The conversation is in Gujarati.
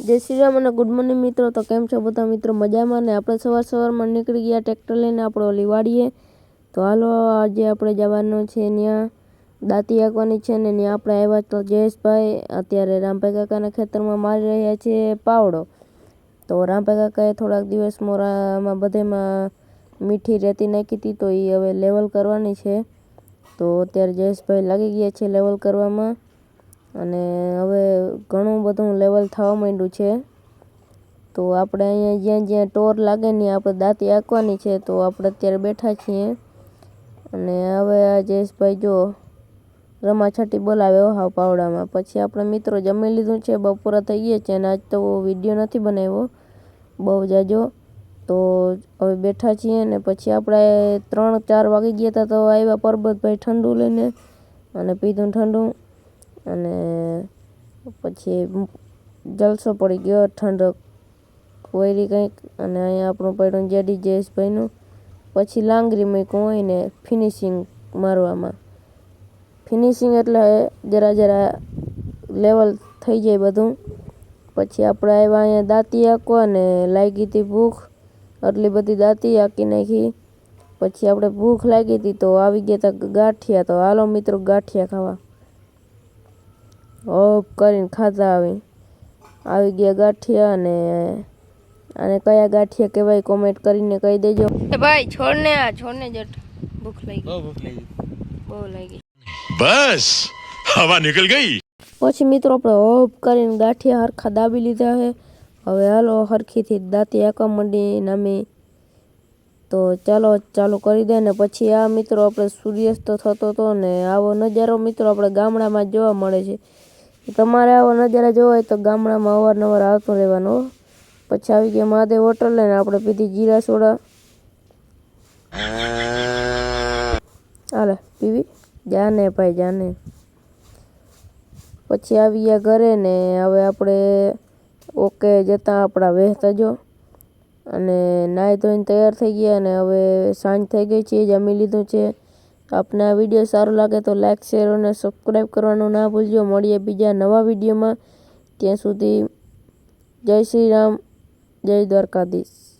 જય શ્રી રામ અને ગુડ મોર્નિંગ મિત્રો. તો કેમ છો બધા મિત્રો? મજામાં ને? આપણે સવાર સવારમાં નીકળી ગયા ટ્રેક્ટર લઈને આપણે ઓલી વાડીએ તો હાલો, આજે આપણે જવાનું છે ત્યાં દાંતી આંકવાની છે ને ત્યાં આપણે આવ્યા તો જયેશભાઈ અત્યારે રામભાઈ કાકાના ખેતરમાં મારી રહ્યા છે પાવડો. તો રામભાઈ કાકાએ થોડાક દિવસ મોરામાં બધેમાં મીઠી રેતી નાખી હતી તો એ હવે લેવલ કરવાની છે. તો અત્યારે જયેશભાઈ લાગી ગયા છે લેવલ કરવામાં. અને હવે ઘણું બધું લેવલ થવા માંડ્યું છે. તો આપણે અહીંયા જ્યાં જ્યાં ટોર લાગે ને આપણે દાંતી આંકવાની છે, તો આપણે અત્યારે બેઠા છીએ. અને હવે આ જયેશભાઈ જો રમાછટી બોલાવ્યો હાવ પાવડામાં. પછી આપણે મિત્રો જમી લીધું છે, બપોરા થઈ ગયા છે અને આજ તો વીડિયો નથી બનાવ્યો, બહુ જાજો તો હવે બેઠા છીએ ને પછી આપણે ત્રણ ચાર વાગી ગયા હતા તો આવ્યા પરબતભાઈ ઠંડુ લઈને અને પીધું ઠંડુ. અને પછી જલસો પડી ગયો, ઠંડક કોયરી કંઈક. અને અહીંયા આપણું પડ્યું જેડી જયેશભાઈનું. પછી લાંગરી મૂક્યું હોય ને ફિનિશિંગ મારવામાં. ફિનિશિંગ એટલે જરા જરા લેવલ થઈ જાય બધું. પછી આપણે આવ્યા અહીંયા દાંતી આંકવા ને લાગી હતી ભૂખ. આટલી બધી દાંતી આંકી નાખી. પછી આપણે ભૂખ લાગી હતી તો આવી ગયા હતા ગાંઠિયા. તો હાલો મિત્રો ગાંઠિયા ખાવા. હો કરીને ખાતા આવી. આવી ગયા ગાંઠિયા અને અને કયા ગાંઠિયા કહેવાય કોમેન્ટ કરીને કહી દેજો. એ ભાઈ છોડને આ છોડને જટ. ભૂખ લાગી. બહુ ભૂખ લાગી. બહુ લાગી. બસ હવા નીકળ ગઈ. પછી મિત્રો આપણે હોપ કરીને ગાંઠિયા હરખા દાબી લીધા છે. હવે હાલો હરખીથી દાંતી એકવા માંડી નામી. તો ચાલો ચાલુ કરી દે ને પછી આ મિત્રો આપણે સૂર્યાસ્ત થતો હતો ને આવો નજારો મિત્રો આપણે ગામડામાં જોવા મળે છે. તમારે આવો નજારા જોવો હોય તો ગામડામાં અવારનવાર આવતો રહેવાનો. પછી આવી ગયા મહાદેવ હોટલ લઈને આપણે પીધી જીરા સોડા. હાલે, પીવી? જાને ભાઈ, જાને. પછી આવી ગયા ઘરે ને હવે આપણે ઓકે જતાં આપણા વહેતા જો. અને નાહી ધોઈને તૈયાર થઈ ગયા અને હવે સાંજ થઈ ગઈ છે જમી લીધું છે. આપને આ વીડિયો સારો લાગે તો લાઇક શેર અને સબસ્ક્રાઈબ કરવાનું ના ભૂલજો. મળીએ બીજા નવા વિડીયોમાં. ત્યાં સુધી જય શ્રી રામ, જય દ્વારકાધીશ.